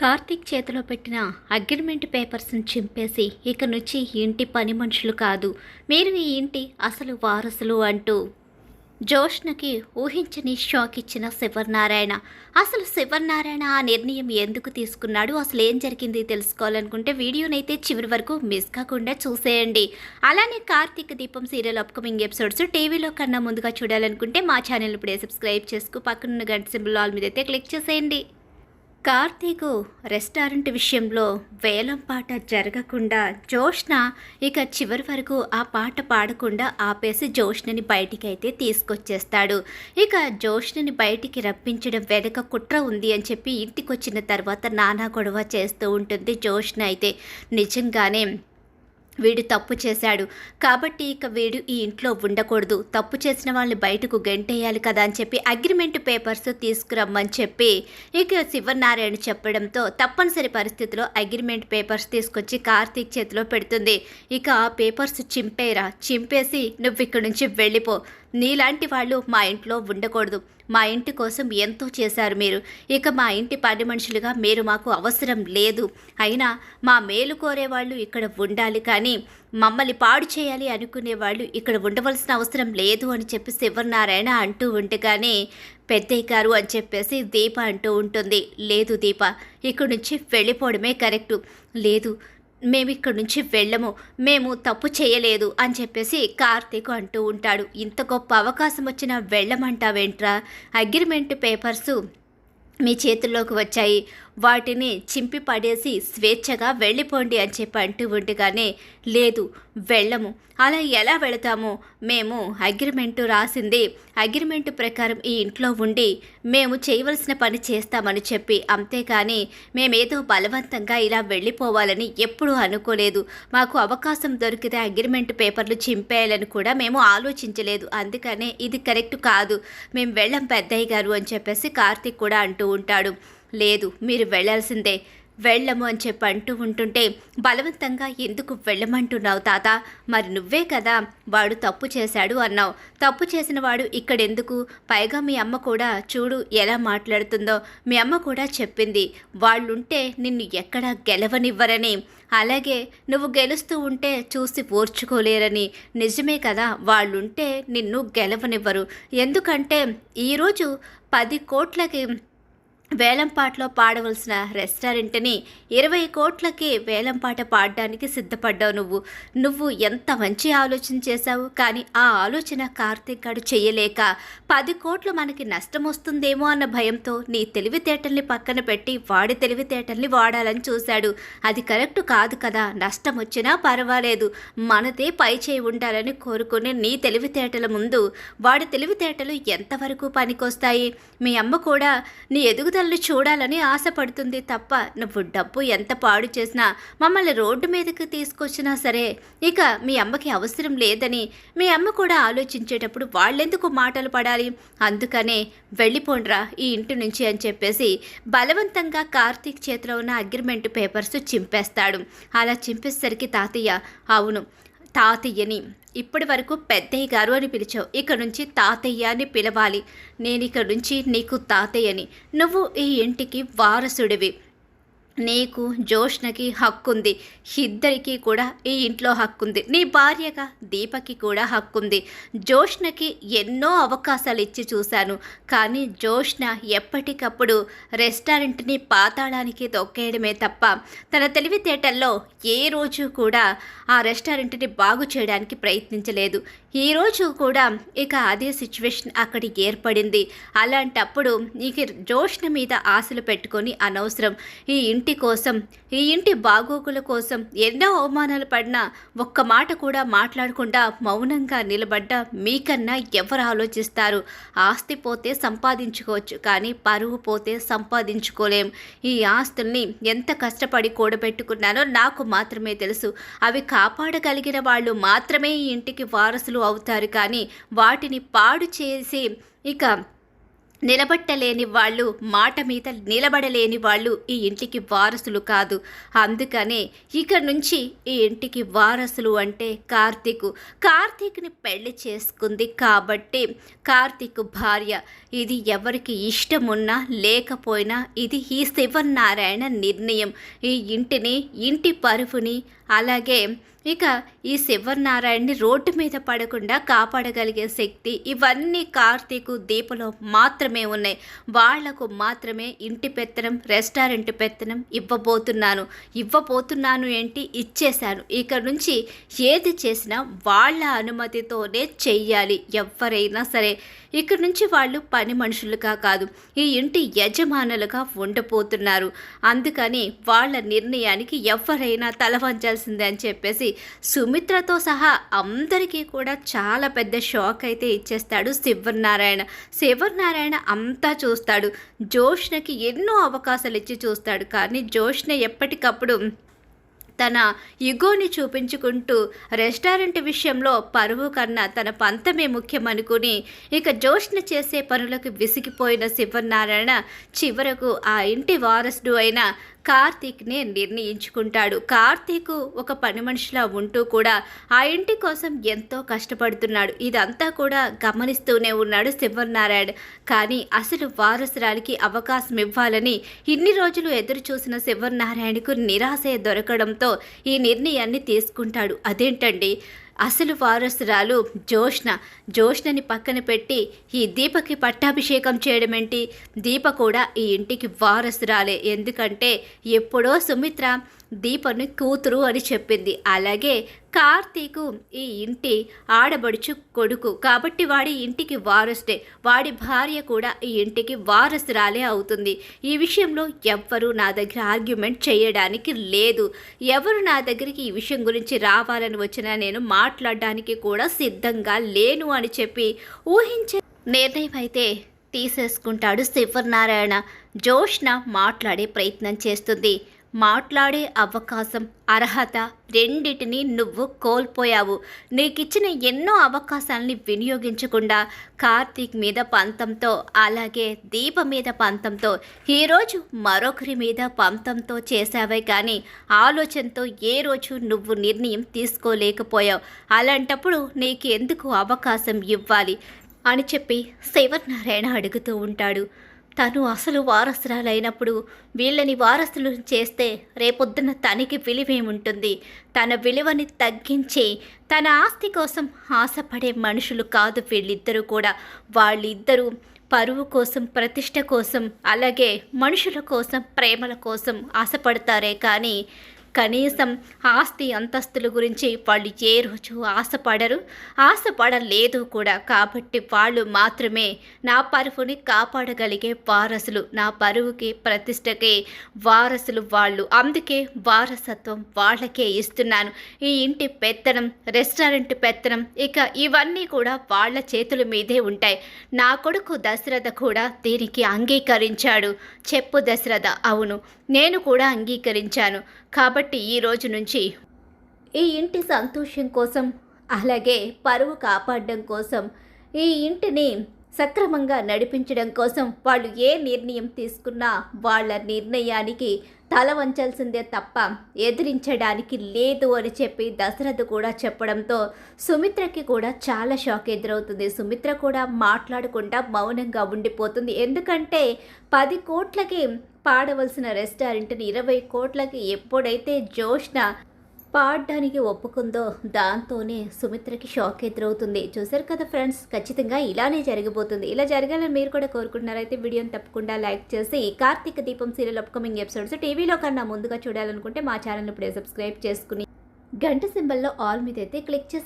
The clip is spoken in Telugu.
కార్తీక్ చేతిలో పెట్టిన అగ్రిమెంట్ పేపర్స్ని చింపేసి ఇక నుంచి ఇంటి పని మనుషులు కాదు. మీరు ఈ ఇంటి అసలు వారసులు అంటూ జోష్నకి ఊహించని షాక్ ఇచ్చిన శివనారాయణ అసలు శివనారాయణ ఆ నిర్ణయం ఎందుకు తీసుకున్నాడు? అసలు ఏం జరిగింది తెలుసుకోవాలనుకుంటే వీడియోనైతే చివరి వరకు మిస్ కాకుండా చూసేయండి. అలానే కార్తీక దీపం సీరియల్ అప్కమింగ్ ఎపిసోడ్స్ టీవీలో కన్నా ముందుగా చూడాలనుకుంటే మా ఛానల్ ఇప్పుడే సబ్స్క్రైబ్ చేసుకు. పక్కనున్న గంట సింబల్ ఆల్ మీద అయితే క్లిక్ చేసేయండి. కార్తీకు రెస్టారెంట్ విషయంలో వేలం పాట జరగకుండా జోష్న ఇక చివరి వరకు ఆ పాట పాడకుండా ఆపేసి జోష్నని బయటికి అయితే తీసుకొచ్చేస్తాడు. ఇక జోష్నని బయటికి రప్పించడం వెనక కుట్ర ఉంది అని చెప్పి ఇంటికి వచ్చిన తర్వాత నానా గొడవ చేస్తూ ఉంటుంది జోష్న అయితే. నిజంగానే వీడు తప్పు చేశాడు. కాబట్టి ఇక వీడు ఈ ఇంట్లో ఉండకూడదు. తప్పు చేసిన వాళ్ళని బయటకు గెంటేయాలి కదా అని చెప్పి అగ్రిమెంట్ పేపర్స్ తీసుకురమ్మని చెప్పి ఇక శివనారాయణ చెప్పడంతో తప్పనిసరి పరిస్థితిలో అగ్రిమెంట్ పేపర్స్ తీసుకొచ్చి కార్తీక్ చేతిలో పెడుతుంది. ఇక ఆ పేపర్స్ చింపేరా. చింపేసి నువ్వు ఇక్కడి నుంచి వెళ్ళిపో. నీలాంటి వాళ్ళు మా ఇంట్లో ఉండకూడదు. మా ఇంటి కోసం ఎంతో చేశారు మీరు. ఇక మా ఇంటి పని మనుషులుగా మీరు మాకు అవసరం లేదు. అయినా మా మేలు కోరేవాళ్ళు ఇక్కడ ఉండాలి కానీ మమ్మల్ని పాడు చేయాలి అనుకునే వాళ్ళు ఇక్కడ ఉండవలసిన అవసరం లేదు అని చెప్పి శివనారాయణ అంటూ ఉండగానే పెద్దయ్య గారు అని చెప్పేసి దీప అంటూ ఉంటుంది. లేదు దీప ఇక్కడి నుంచి వెళ్ళిపోవడమే కరెక్టు. లేదు మేము ఇక్కడి నుంచి వెళ్ళము మేము తప్పు చేయలేదు అని చెప్పేసి కార్తీక్ అంటూ ఉంటాడు. ఇంత గొప్ప అవకాశం వచ్చినా వెళ్ళమంటావేంట్రా? అగ్రిమెంట్ పేపర్సు మీ చేతుల్లోకి వచ్చాయి. వాటిని చింపి పడేసి స్వేచ్ఛగా వెళ్ళిపోండి అని చెప్పి అంటూ ఉండగానే లేదు వెళ్ళము. అలా ఎలా వెళతాము? మేము అగ్రిమెంటు రాసింది. అగ్రిమెంట్ ప్రకారం ఈ ఇంట్లో ఉండి మేము చేయవలసిన పని చేస్తామని చెప్పి అంతేకాని మేమేదో బలవంతంగా ఇలా వెళ్ళిపోవాలని ఎప్పుడూ అనుకోలేదు. మాకు అవకాశం దొరికితే అగ్రిమెంట్ పేపర్లు చింపేయాలని కూడా మేము ఆలోచించలేదు. అందుకనే ఇది కరెక్ట్ కాదు. మేము వెళ్ళం పెద్దయ్య గారు అని చెప్పేసి కార్తీక్ కూడా అంటూ ఉంటాడు. లేదు మీరు వెళ్ళాల్సిందే. వెళ్ళము అని చెప్పి అంటూ ఉంటుంటే బలవంతంగా ఎందుకు వెళ్ళమంటున్నావు తాత? మరి నువ్వే కదా వాడు తప్పు చేశాడు అన్నావు. తప్పు చేసిన వాడు ఇక్కడెందుకు? పైగా మీ అమ్మ కూడా చూడు ఎలా మాట్లాడుతుందో. మీ అమ్మ కూడా చెప్పింది వాళ్ళుంటే నిన్ను ఎక్కడ గెలవనివ్వరని. అలాగే నువ్వు గెలుస్తూ ఉంటే చూసి ఓర్చుకోలేరని. నిజమే కదా వాళ్ళుంటే నిన్ను గెలవనివ్వరు. ఎందుకంటే ఈరోజు పది కోట్లకి వేలంపాటలో పాడవలసిన రెస్టారెంట్ని ఇరవై కోట్లకి వేలంపాట పాడడానికి సిద్ధపడ్డావు నువ్వు. నువ్వు ఎంత మంచి ఆలోచన చేశావు? కానీ ఆ ఆలోచన కార్తీక్ గారు చేయలేక పది కోట్లు మనకి నష్టం వస్తుందేమో అన్న భయంతో నీ తెలివితేటల్ని పక్కన పెట్టి వాడి తెలివితేటల్ని వాడాలని చూశాడు. అది కరెక్ట్ కాదు కదా. నష్టం వచ్చినా పర్వాలేదు. మనదే పై చేయి ఉండాలని కోరుకునే నీ తెలివితేటల ముందు వాడి తెలివితేటలు ఎంతవరకు పనికొస్తాయి? మీ అమ్మ కూడా నీ ఎదుగుదల తల్లి చూడాలని ఆశపడుతుంది తప్ప నువ్వు డబ్బు ఎంత పాడు చేసినా మమ్మల్ని రోడ్డు మీదకి తీసుకొచ్చినా సరే ఇక మీ అమ్మకి అవసరం లేదని మీ అమ్మ కూడా ఆలోచించేటప్పుడు వాళ్ళెందుకు మాటలు పడాలి? అందుకనే వెళ్ళిపోండ్రా ఈ ఇంటి నుంచి అని చెప్పేసి బలవంతంగా కార్తీక్ చేతిలో ఉన్న అగ్రిమెంట్ పేపర్స్ చింపేస్తాడు. అలా చింపేసరికి తాతయ్య అవును తాతయ్యని. ఇప్పటి వరకు పెద్దయ్య గారు అని పిలిచావు. ఇక నుంచి తాతయ్య అని పిలవాలి. నేను ఇక నుంచి నీకు తాతయ్యని. నువ్వు ఈ ఇంటికి వారసుడివి. నీకు జోష్నకి హక్కుంది. ఇద్దరికీ కూడా ఈ ఇంట్లో హక్కుంది. నీ భార్యగా దీపకి కూడా హక్కుంది. జోష్నకి ఎన్నో అవకాశాలు ఇచ్చి చూశాను. కానీ జోష్న ఎప్పటికప్పుడు రెస్టారెంట్ని పాతాళానికి తొక్కేయడమే తప్ప తన తెలివితేటల్లో ఏ రోజు కూడా ఆ రెస్టారెంట్ని బాగు చేయడానికి ప్రయత్నించలేదు. ఈరోజు కూడా ఇక అదే సిచ్యువేషన్ అక్కడ ఏర్పడింది. అలాంటప్పుడు నీకు జోష్న మీద ఆశలు పెట్టుకొని అనవసరం. ఈ ఇంటి కోసం ఈ ఇంటి బాగోగుల కోసం ఎన్నో అవమానాలు పడినా ఒక్క మాట కూడా మాట్లాడకుండా మౌనంగా నిలబడ్డ మీకన్నా ఎవరు ఆలోచిస్తారు? ఆస్తి పోతే సంపాదించుకోవచ్చు కానీ పరువు పోతే సంపాదించుకోలేం. ఈ ఆస్తుల్ని ఎంత కష్టపడి కూడబెట్టుకున్నానో నాకు మాత్రమే తెలుసు. అవి కాపాడగలిగిన వాళ్ళు మాత్రమే ఈ ఇంటికి వారసులు అవుతారు కానీ వాటిని పాడు చేసి ఇక నిలబట్టలేని వాళ్ళు మాట మీద నిలబడలేని వాళ్ళు ఈ ఇంటికి వారసులు కాదు. అందుకనే ఇక నుంచి ఈ ఇంటికి వారసులు అంటే కార్తీక్. కార్తీక్ని పెళ్ళి చేసుకుంది కాబట్టి కార్తీక్ భార్య. ఇది ఎవరికి ఇష్టమున్నా లేకపోయినా ఇది ఈ శివనారాయణ నిర్ణయం. ఈ ఇంటిని ఇంటి పరుపుని అలాగే ఇక ఈ శివనారాయణని రోడ్డు మీద పడకుండా కాపాడగలిగే శక్తి ఇవన్నీ కార్తీకు దీపలో మాత్రమే ఉన్నాయి. వాళ్ళకు మాత్రమే ఇంటి పెత్తనం రెస్టారెంట్ పెత్తనం ఇవ్వబోతున్నాను. ఇవ్వబోతున్నాను ఏంటి? ఇచ్చేశాను. ఇక నుంచి ఏది చేసినా వాళ్ళ అనుమతితోనే చెయ్యాలి ఎవరైనా సరే. ఇక్కడి నుంచి వాళ్ళు పని మనుషులుగా కాదు. ఈ ఇంటి యజమానులుగా ఉండబోతున్నారు. అందుకని వాళ్ళ నిర్ణయానికి ఎవరైనా తలవంచాల్సిందే అని చెప్పేసి సుమిత్రతో సహా అందరికీ కూడా చాలా పెద్ద షాక్ అయితే ఇచ్చేస్తాడు శివర్నారాయణ శివర్నారాయణ అంతా చూస్తాడు. జోష్నకి ఎన్నో అవకాశాలు ఇచ్చి చూస్తాడు. కానీ జోష్న ఎప్పటికప్పుడు తన ఇగోని చూపించుకుంటూ రెస్టారెంట్ విషయంలో పరువు కన్నా తన పంతమే ముఖ్యమనుకుని ఇక జోష్న చేసే పనులకు విసిగిపోయిన శివనారాయణ చివరకు ఆ ఇంటి వారసుడు అయిన కార్తీక్నే నిర్ణయించుకుంటాడు. కార్తీక్ ఒక పని మనిషిలా ఉంటూ కూడా ఆ ఇంటి కోసం ఎంతో కష్టపడుతున్నాడు. ఇదంతా కూడా గమనిస్తూనే ఉన్నాడు శివనారాయణ. కానీ అసలు వారసురాలికి అవకాశం ఇవ్వాలని ఇన్ని రోజులు ఎదురు చూసిన శివనారాయణకు నిరాశ దొరకడంతో ఈ నిర్ణయాన్ని తీసుకుంటాడు. అదేంటండి? అసలు వారసురాలు జోష్ణ జోష్ణని పక్కన పెట్టి ఈ దీపకి పట్టాభిషేకం చేయడం ఏంటి దీప కూడా ఈ ఇంటికి వారసురాలే. ఎందుకంటే ఎప్పుడో సుమిత్ర దీపను కూతురు అని చెప్పింది. అలాగే కార్తీకు ఈ ఇంటి ఆడబడుచు కొడుకు. కాబట్టి వాడి ఇంటికి వారసుడే. వాడి భార్య కూడా ఈ ఇంటికి వారసురాలే అవుతుంది. ఈ విషయంలో ఎవ్వరూ నా దగ్గర ఆర్గ్యుమెంట్ చేయడానికి లేదు. ఎవరు నా దగ్గరికి ఈ విషయం గురించి రావాలని వచ్చినా నేను మాట్లాడడానికి కూడా సిద్ధంగా లేను అని చెప్పి ఊహించే నిర్ణయం అయితే తీసేసుకుంటాడు శివనారాయణ. జోష్న మాట్లాడే ప్రయత్నం చేస్తుంది. మాట్లాడే అవకాశం అర్హత రెండిటిని నువ్వు కోల్పోయావు. నీకిచ్చిన ఎన్నో అవకాశాలని వినియోగించకుండా కార్తీక్ మీద పంతంతో అలాగే దీప మీద పంతంతో ఈరోజు మరొకరి మీద పంతంతో చేశావే కానీ ఆలోచనతో ఏ రోజు నువ్వు నిర్ణయం తీసుకోలేకపోయావు. అలాంటప్పుడు నీకు ఎందుకు అవకాశం ఇవ్వాలి? అని చెప్పి శివనారాయణ అడుగుతూ ఉంటాడు. తను అసలు వారసురాలైనప్పుడు వీళ్ళని వారసులు చేస్తే రేపొద్దున తనకి విలువేముంటుంది? తన విలువని తగ్గించి తన ఆస్తి కోసం ఆశపడే మనుషులు కాదు వీళ్ళిద్దరూ కూడా. వాళ్ళిద్దరూ పరువు కోసం ప్రతిష్ట కోసం అలాగే మనుషుల కోసం ప్రేమల కోసం ఆశపడతారే కానీ కనీసం ఆస్తి అంతస్తుల గురించి వాళ్ళు ఏ రోజు ఆశపడరు. ఆశపడలేదు కూడా. కాబట్టి వాళ్ళు మాత్రమే నా పరువుని కాపాడగలిగే వారసులు. నా పరువుకి ప్రతిష్టకి వారసులు వాళ్ళు. అందుకే వారసత్వం వాళ్ళకే ఇస్తున్నాను. ఈ ఇంటి పెత్తనం రెస్టారెంట్ పెత్తనం ఇక ఇవన్నీ కూడా వాళ్ళ చేతుల మీదే ఉంటాయి. నా కొడుకు దశరథ కూడా దీనికి అంగీకరించాడు. చెప్పు దశరథ అవును. నేను కూడా అంగీకరించాను. కాబట్టి కాబట్టి ఈ రోజు నుంచి ఈ ఇంటి సంతోషం కోసం అలాగే పరువు కాపాడడం కోసం ఈ ఇంటిని సక్రమంగా నడిపించడం కోసం వాళ్ళు ఏ నిర్ణయం తీసుకున్నా వాళ్ళ నిర్ణయానికి తల వంచాల్సిందే తప్ప ఎదిరించడానికి లేదు అని చెప్పి దశరథ కూడా చెప్పడంతో సుమిత్రకి కూడా చాలా షాక్ ఎదురవుతుంది. సుమిత్ర కూడా మాట్లాడకుండా మౌనంగా ఉండిపోతుంది. ఎందుకంటే పది కోట్లకి పాడవలసిన రెస్టారెంట్ని ఇరవై కోట్లకి ఎప్పుడైతే జోష్న పాడడానికి ఒప్పుకుందో దాంతోనే సుమిత్రకి షాక్ ఎదురవుతుంది. చూసారు కదా ఫ్రెండ్స్ ఖచ్చితంగా ఇలానే జరగబోతుంది ఇలా జరగాలని మీరు కూడా కోరుకుంటున్నారైతే వీడియోని తప్పకుండా లైక్ చేసి కార్తీక దీపం సీరియల్ అప్కమింగ్ ఎపిసోడ్స్ టీవీలో కన్నా ముందుగా చూడాలనుకుంటే మా ఛానల్ ఇప్పుడే సబ్స్క్రైబ్ చేసుకుని గంట సింబల్లో ఆల్ మీద అయితే క్లిక్ చేసి